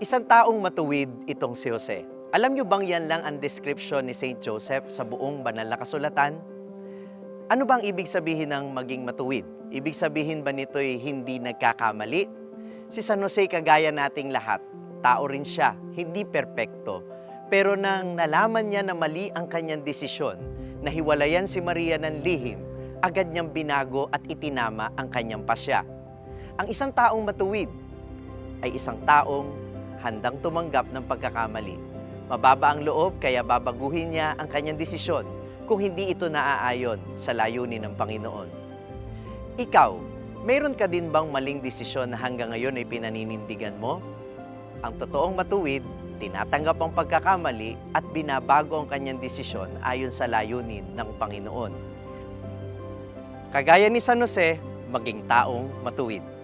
Isang taong matuwid itong si Jose. Alam niyo bang yan lang ang description ni Saint Joseph sa buong banal na kasulatan? Ano bang ibig sabihin ng maging matuwid? Ibig sabihin ba nito'y hindi nagkakamali? Si San Jose kagaya nating lahat, tao rin siya, hindi perpekto. Pero nang nalaman niya na mali ang kanyang desisyon, na hiwalayan si Maria ng lihim, agad niyang binago at itinama ang kanyang pasya. Ang isang taong matuwid ay isang taong handang tumanggap ng pagkakamali. Mababa ang loob kaya babaguhin niya ang kanyang desisyon kung hindi ito naaayon sa layunin ng Panginoon. Ikaw, mayroon ka din bang maling desisyon na hanggang ngayon ay pinaninindigan mo? Ang totoong matuwid, tinatanggap ang pagkakamali at binabago ang kanyang desisyon ayon sa layunin ng Panginoon. Kagaya ni San Jose, maging taong matuwid.